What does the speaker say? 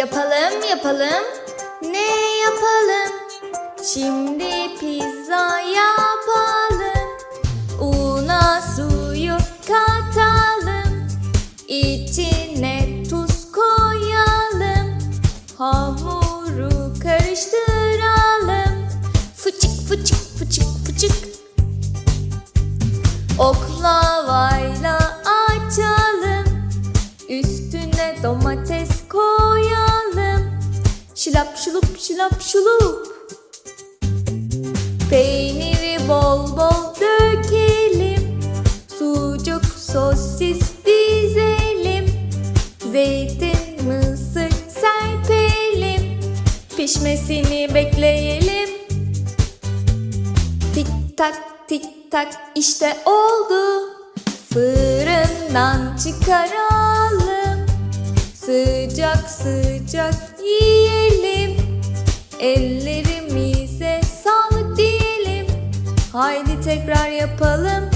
Yapalım yapalım ne yapalım? Şimdi pizza yapalım. Una suyu katalım. İçine tuz koyalım. Hamuru karıştıralım. Fıçık fıçık fıçık fıçık. Oklavayla açalım. Üstüne domates Şılap şulup şılap şulup Peyniri bol bol dökelim. Sucuk sosis dizelim. Zeytin mısır serpelim. Pişmesini bekleyelim. Tik tak tik tak işte oldu. Fırından çıkaralım. Sıcak sıcak yiyelim Ellerimize sağlık diyelim. Haydi tekrar yapalım